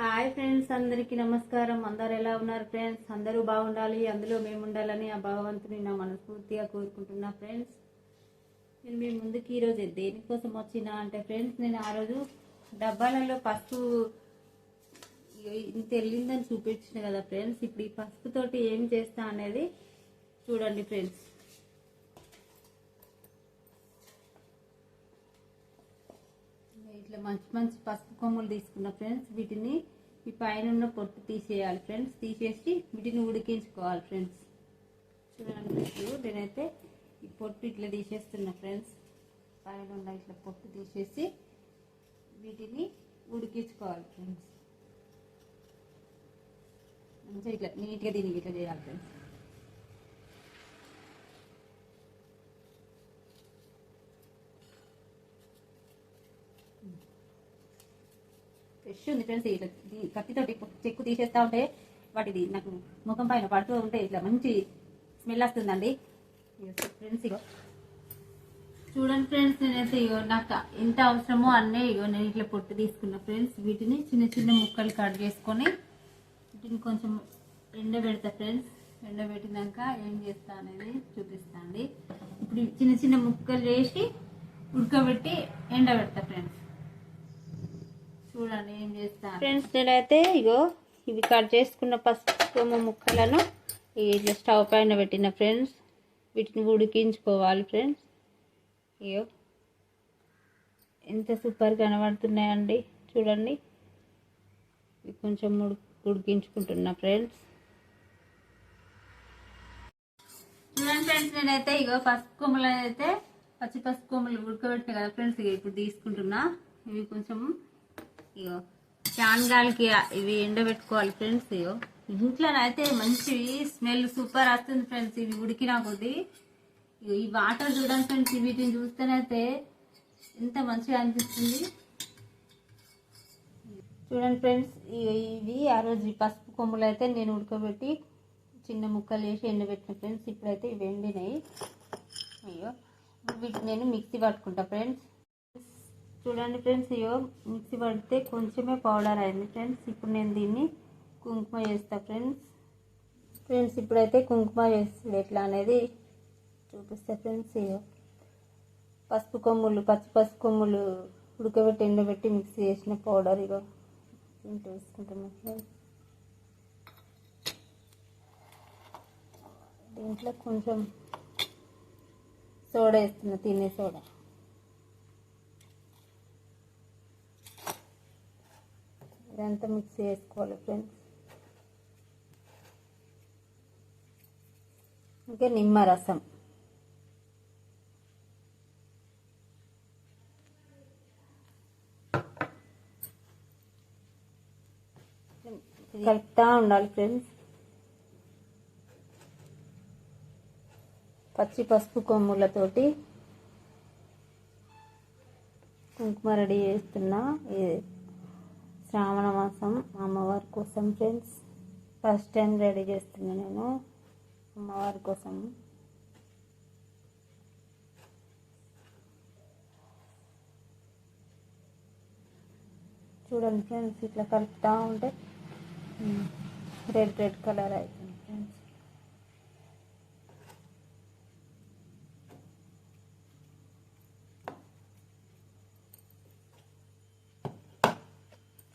Hi friends అందరికీ నమస్కారం. అందరు ఎలా ఉన్నారు ఫ్రెండ్స్? అందరూ బాగుండాలి అందులో మేము ఉండాలని ఆ భగవంతుని నా మనస్ఫూర్తిగా కోరుకుంటున్నా ఫ్రెండ్స్. నేను మీ ముందుకి ఈరోజు దేనికోసం వచ్చినా అంటే ఫ్రెండ్స్ నేను ఆ రోజు డబ్బాలలో పసుపు ఇంత వెళ్ళిందని చూపించిన కదా ఫ్రెండ్స్. ఇప్పుడు ఈ పసుపు తోటి ఏం చేస్తా అనేది చూడండి ఫ్రెండ్స్ ఇట్లా మంచి మంచి పసుపు కొమ్ములు తీసుకున్న ఫ్రెండ్స్ వీటిని ఈ పైన ఉన్న పొట్టు తీసేయాలి ఫ్రెండ్స్. తీసేసి వీటిని ఉడికించుకోవాలి ఫ్రెండ్స్. చూడండి నేనైతే ఈ పొట్టు ఇట్లా తీసేస్తున్నా ఫ్రెండ్స్. పైన ఉన్న ఇట్లా పొట్టు తీసేసి వీటిని ఉడికించుకోవాలి ఫ్రెండ్స్. మంచిగా ఇట్లా నీట్గా దీనికి ఇట్లా చేయాలి ఫ్రెండ్స్. ఫ్రెష్ ఉంది ఫ్రెండ్స్ ఇట్లా కత్తితోటి చెక్కు తీసేస్తా ఉంటే వాటిది నాకు ముఖం పైన పడుతూ ఉంటే ఇట్లా మంచి స్మెల్ వస్తుందండి. ఫ్రెండ్స్ ఇగో. చూడండి ఫ్రెండ్స్ నేనైతే ఇగో నాకు ఎంత అవసరమో అన్నీ ఇగో నేను ఇట్లా పొట్టు తీసుకున్నా ఫ్రెండ్స్. వీటిని చిన్న చిన్న ముక్కలు కట్ చేసుకొని వీటిని కొంచెం ఎండబెడతా ఫ్రెండ్స్. ఎండబెట్టినాక ఏం చేస్తా అనేది చూపిస్తా అండి. ఇప్పుడు చిన్న చిన్న ముక్కలు చేసి ఉడకబెట్టి ఎండబెడతా ఫ్రెండ్స్. చూడండి ఏం చేస్తా ఫ్రెండ్స్ నేనైతే ఇగో ఇవి కట్ చేసుకున్న పసుపు ముక్కలను ఇట్లా స్టవ్ పైన పెట్టిన ఫ్రెండ్స్ వీటిని ఉడికించుకోవాలి ఫ్రెండ్స్. ఇగో ఎంత సూపర్ కనబడుతున్నాయండి చూడండి. ఇవి కొంచెం ఉడి ఉడికించుకుంటున్నా ఫ్రెండ్స్. చూడండి ఫ్రెండ్స్ నేనైతే ఇగో పసుపు కొమ్మలు అయితే పచ్చి పసుపు కొమ్మలు ఉడకబెట్టిన కదా ఫ్రెండ్స్ ఇక ఇప్పుడు తీసుకుంటున్నా. ఇవి కొంచెం ఇగో ఫ్యాన్ గాలికి ఇవి ఎండబెట్టుకోవాలి ఫ్రెండ్స్ ఇగో. ఇంట్లో మంచి స్మెల్ సూపర్ వస్తుంది ఫ్రెండ్స్ ఇవి ఉడికినా కొద్దీ. ఇగో ఈ వాటర్ చూడండి ఫ్రెండ్స్ వీటిని చూస్తేనైతే ఎంత మంచిగా అనిపిస్తుంది. చూడండి ఫ్రెండ్స్ ఇవి ఆ రోజు పసుపు కొమ్ములు అయితే నేను ఉడకబెట్టి చిన్న ముక్కలు వేసి ఎండబెట్టిన ఫ్రెండ్స్ ఇప్పుడైతే ఇవి ఎండినాయి. అయ్యో వీటిని నేను మిక్సీ పట్టుకుంటా ఫ్రెండ్స్. చూడండి ఫ్రెండ్స్ అయ్యో మిక్సీ పడితే కొంచెమే పౌడర్ అయింది ఫ్రెండ్స్. ఇప్పుడు నేను దీన్ని కుంకుమ చేస్తా ఫ్రెండ్స్. ఫ్రెండ్స్ ఇప్పుడైతే కుంకుమ చేస్తుంది. ఎట్లా అనేది చూపిస్తా ఫ్రెండ్స్ ఇగో. పసుపు కొమ్ములు పచ్చి పసుపు కొమ్ములు ఉడకబెట్టి ఎండబెట్టి మిక్సీ చేసిన పౌడర్ ఇగో. ఇంటి వేసుకుంటున్నాం ఫ్రెండ్స్. దీంట్లో కొంచెం సోడా వేస్తున్నా తినే సోడా. ఇదంతా మిక్స్ చేసుకోవాలి ఫ్రెండ్స్ ఇంకా నిమ్మరసం. కలుపుతా ఉండాలి ఫ్రెండ్స్ పచ్చి పసుపు కొమ్ములతోటి కుంకుమ రెడీ చేస్తున్నా. ఇది శ్రావణ మాసం అమ్మవారి కోసం ఫ్రెండ్స్ ఫస్ట్ టైం రెడీ చేస్తున్నా నేను అమ్మవారి కోసం. చూడండి ఫ్రెండ్స్ ఇట్లా కలుపుతూ ఉంటే రెడ్ రెడ్ కలర్ అవుతుంది ఫ్రెండ్స్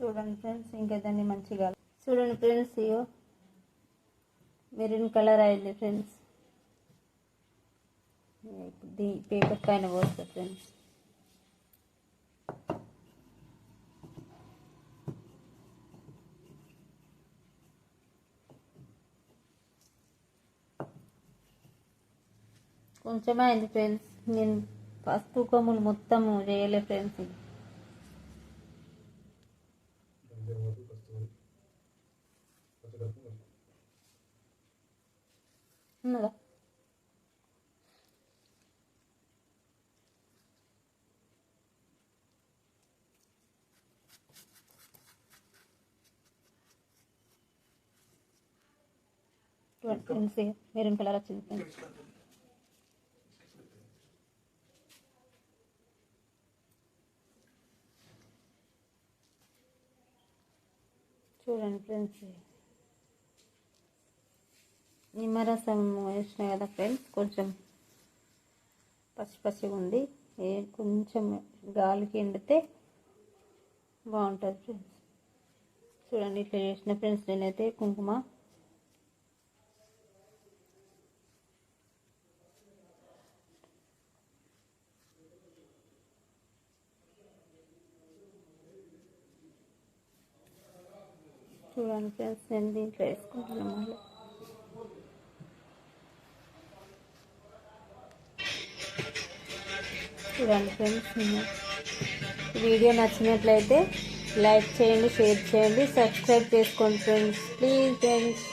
చూడండి ఫ్రెండ్స్ ఇంకా దాన్ని మంచిగా. చూడండి ఫ్రెండ్స్ ఇయో మెరూన్ కలర్ అయింది ఫ్రెండ్స్. దీ పేపర్ పైన పోస్తా ఫ్రెండ్స్. కొంచెమే అయింది ఫ్రెండ్స్. నేను ఫస్ట్ కొమ్ములు మొత్తం చేయలే ఫ్రెండ్స్. ఇది ఉన్నదా ఫ్రెండ్స్ మెరూన్ కలర్ వచ్చింది చూడండి ఫ్రెండ్స్ నిమ్మరసం వేసిన కదా ఫ్రెండ్స్ కొంచెం పచ్చి పచ్చిగా ఉంది. ఏ కొంచెం గాలికి ఎండితే బాగుంటుంది ఫ్రెండ్స్. చూడండి ఇట్లా చేసిన ఫ్రెండ్స్ నేనైతే కుంకుమ. చూడండి ఫ్రెండ్స్ నేను దీంట్లో వేసుకుంటున్నాను మళ్ళీ. చూడండి ఫ్రెండ్స్ వీడియో నచ్చినట్లయితే లైక్ చేయండి షేర్ చేయండి సబ్స్క్రైబ్ చేసుకోండి ఫ్రెండ్స్. Please friends.